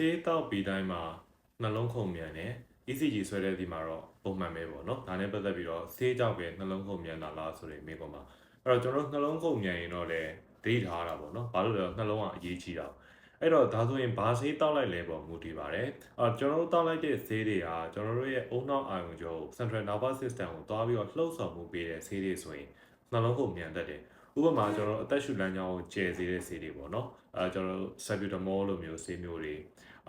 ဆေးတောက်ပြီးတိုင်းမှာနှလုံးခုန်မြန်တယ် ECG ဆွဲတဲ့ဒီမှာတော့ပုံမှန်ပဲပေါ့နော်ဒါနဲ့ပတ်သက်ပြီးတော့ဆေးကြောက်ပဲနှလုံးခုန်မြန်တာလားဆိုတဲ့မိကုံမှာအဲ့တော့ကျွန်တော်တို့နှလုံးခုန်မြန်ရင်တော့လေဒိထားတာပေါ့နော်ဘာလို့လဲဆိုတော့နှလုံးကအရေးကြီးတာအဲ့တော့ဒါဆိုရင်ဘာဆေးတောက်လိုက်လဲပေါ့မူတည်ပါတယ်အော်ကျွန်တော်တို့တောက်လိုက်တဲ့ဆေးတွေကကျွန်တော်တို့ရဲ့အုံနောက်အာရုံကြော Central Nervous System ကိုတွားပြီးတော့လှုပ်ဆောင်မှုပေးတဲ့ဆေးတွေဆိုရင်နှလုံးခုန်မြန်တတ်တယ် ဥပမာကျွန်တော်တို့အသက်ရှူလမ်းကြောင်းကိုကျယ်စေတဲ့ဆေးတွေပေါ့နော်အဲကျွန်တော်တို့ Salbutamol လိုမျိုးဆေးမျိုးတွေ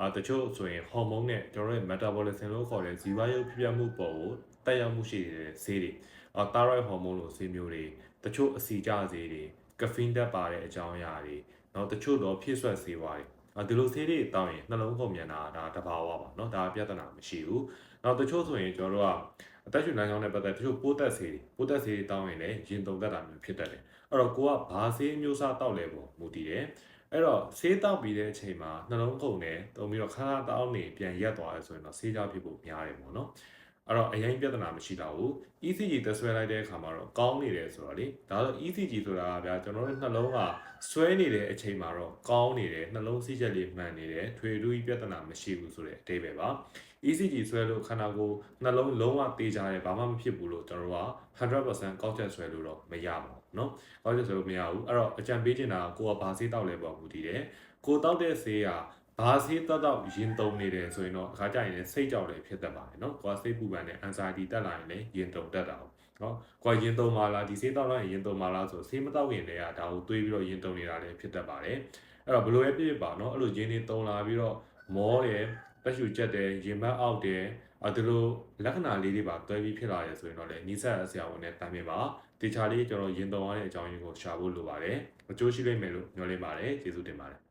အာတချို့ဆိုရင်ဟော်မုန်းနဲ့ကျွန်တော်တို့ရဲ့ metabolism လို့ခေါ်တဲ့ဇီဝရုပ်ဖြစ်ပျက်မှုပေါ်ကိုတက်ရောက်မှုရှိနေတဲ့ဆေးတွေအာ thyroid hormone လို့ဆေးမျိုးတွေတချို့အစီကျဆေးတွေ caffeine တက်ပါတဲ့အကြောင်းအရာတွေနောက်တချို့တော့ဖြည့်ဆွက်ဆေးဝါးတွေအာဒီလိုဆေးတွေတောင်းရင်နှလုံးခုန်မြန်တာဒါတဘာဝပါเนาะဒါပြဿနာမရှိဘူးနောက်တချို့ဆိုရင်ကျွန်တော်တို့က အသက်ရှူလမ်းကြောင်းနဲ့ပတ်သက်တချို့ပိုးသက်ဆေးတွေပိုးသက်ဆေးတွေတောင်းရင်လည်းရင်တုံတက်တာမျိုးဖြစ်တတ်တယ်အဲ့တော့ကိုကဘာဆေးအမျိုးအစားတောက်လဲပေါ့မူတည်တယ်အဲ့တော့ဆေးတောက်ပြီးတဲ့အချိန်မှာနှလုံးခုန်တယ်တုံပြီးတော့ခါခါတောက်နေပြန်ရက်သွားရဲဆိုရင်တော့ဆေးကြောဖြစ်ဖို့များတယ်ပေါ့နော် အဲ့တော့အရင်ပြဿနာမရှိတော့ဘူး ECG တက်ဆွဲလိုက်တဲ့အခါမှာတော့ကောင်းနေတယ်ဆိုတော့လေဒါဆို ECG ဆိုတာကဗျာကျွန်တော်တို့နှလုံးကဆွဲနေတဲ့အချိန်မှာတော့ကောင်းနေတယ်နှလုံးစိချက်လေးမှန်နေတယ်ထွေထူးကြီးပြဿနာမရှိဘူးဆိုတဲ့အဓိပ္ပာယ်ပါ ECG ဆွဲလို့ခန္ဓာကိုယ်နှလုံးလုံးဝတေးကြတယ်ဘာမှမဖြစ်ဘူးလို့ကျွန်တော်တို့က100%ကောက်ချက်ဆွဲလို့တော့မရပါဘူးเนาะကောက်ချက်ဆွဲလို့မရဘူးအဲ့တော့အကြံပေးချင်တာကကိုကဘာဆေးတောက်လဲပေါ့ဘူးတည်တယ်ကိုတောက်တဲ့ဆေးက ဘာဆေးတက်တော့ရင်တုံနေတယ်ဆိုရင်တော့အခါကြရင်လည်းစိတ်ကြောက်တယ်ဖြစ်တတ်ပါတယ်နော်ကွာစိတ်ပူပန်တဲ့ anxiety တက်လာရင်လည်းရင်တုံတက်တာနော်ကွာရင်တုံမာလားဒီဆေးတောက်လိုက်ရင်တုံမာလားဆိုဆေးမတောက်ရင်လည်းဒါကိုတွေးပြီးတော့ရင်တုံနေတာလည်းဖြစ်တတ်ပါတယ်အဲ့တော့ဘလို့ပဲဖြစ်ဖြစ်ပါနော်အဲ့လိုရင်းနေတုံလာပြီးတော့မောတယ်တက်ရှူချက်တယ်ရင်မတ်အောက်တယ်အဲဒီလိုလက္ခဏာလေးတွေပါတွဲပြီးဖြစ်လာရဆိုရင်တော့လေနီးစပ်ဆရာဝန်နဲ့တိုင်ပင်ပါတေချာလေးကျွန်တော်ရင်တုံရတဲ့အကြောင်းရင်းကိုရှာဖို့လိုပါတယ်အကျိုးရှိလိမ့်မယ်လို့မျှော်လင့်ပါတယ်ကျေးဇူးတင်ပါတယ်